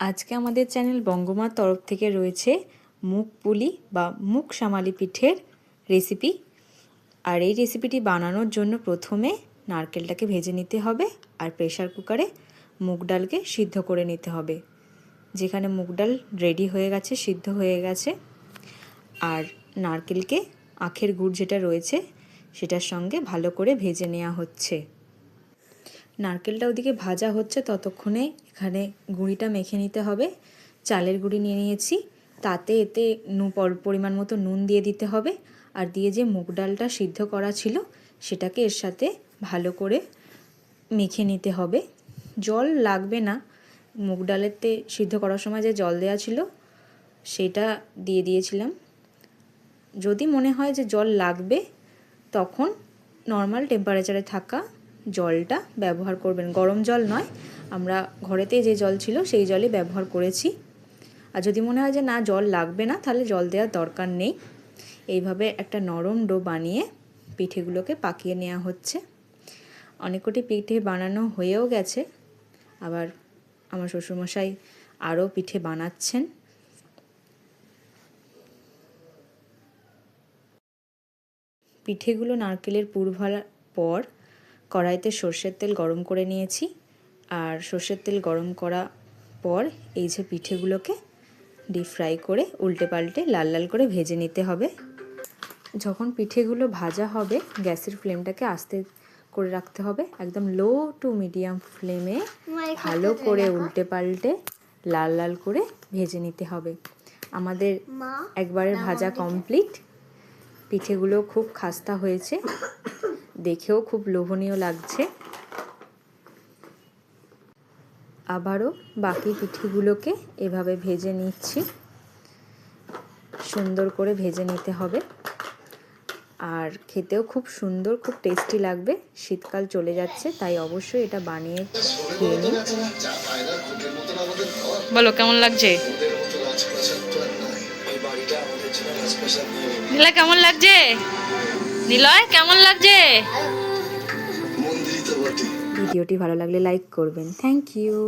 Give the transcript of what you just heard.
আজকে আমাদের চ্যানেল বঙ্গমার তরফ থেকে রয়েছে মুগ পুলি বা মুগ সামালি পিঠের রেসিপি আর এই রেসিপিটি বানানোর জন্য প্রথমে নারকেলটাকে ভেজে নিতে হবে আর প্রেশার কুকারে মুগ ডালকে সিদ্ধ করে নিতে হবে। যেখানে মুগ ডাল রেডি হয়ে গেছে, সিদ্ধ হয়ে গেছে। আর নারকেলকে আখের গুড় যেটা রয়েছে, সেটার সঙ্গে ভালো করে ভেজে নেওয়া হচ্ছে। নারকেলটা ওদিকে ভাজা হচ্ছে, ততক্ষণে এখানে গুঁড়িটা মেখে নিতে হবে। চালের গুঁড়ি নিয়ে নিয়েছি। তাতে এতে নু পরিমাণ মতো নুন দিয়ে দিতে হবে। আর দিয়ে যে মুগ ডালটা সিদ্ধ করা ছিল, সেটাকে এর সাথে ভালো করে মেখে নিতে হবে। জল লাগবে না। মুগ ডালেতে সিদ্ধ করার সময় যে জল দেওয়া ছিল, সেটা দিয়ে দিয়েছিলাম। যদি মনে হয় যে জল লাগবে, তখন নর্মাল টেম্পারেচারে থাকা জলটা ব্যবহার করবেন। গরম জল নয়, আমরা ঘরেতে যে জল ছিল সেই জলই ব্যবহার করেছি। আর যদি মনে হয় যে না, জল লাগবে না, তাহলে জল দেওয়ার দরকার নেই। এইভাবে একটা নরম ডো বানিয়ে পিঠেগুলোকে পাকিয়ে নেওয়া হচ্ছে। অনেক কটি পিঠে বানানো হয়েও গেছে। আবার আমার শ্বশুরমশাই আরও পিঠে বানাচ্ছেন। পিঠেগুলো নারকেলের পুর ভরার পর কড়াইতে সর্ষের তেল গরম করে নিয়েছি। আর সর্ষের তেল গরম করা পর এই যে পিঠেগুলোকে ডিপ ফ্রাই করে উল্টে পাল্টে লাল লাল করে ভেজে নিতে হবে। যখন পিঠেগুলো ভাজা হবে গ্যাসের ফ্লেমটাকে আস্তে করে রাখতে হবে। একদম লো টু মিডিয়াম ফ্লেমে ভালো করে উল্টে পাল্টে লাল লাল করে ভেজে নিতে হবে। আমাদের একবারে ভাজা কমপ্লিট পিঠেগুলো খুব খাস্তা হয়েছে। দেখেও খুব লোভনীয় লাগছে। আবারও বাকি পিঠেগুলোকে এভাবে ভেজে নিচ্ছি। সুন্দর করে ভেজে নিতে হবে। আর খেতেও খুব সুন্দর খুব টেস্টি লাগবে। শীতকাল চলে যাচ্ছে তাই অবশ্যই এটা বানিয়ে খেয়ে নিন। বলো কেমন লাগছে? কেমন লাগছে? নিলয় কেমন লাগছে? ভিডিওটি ভালো লাগলে লাইক করবেন। Thank you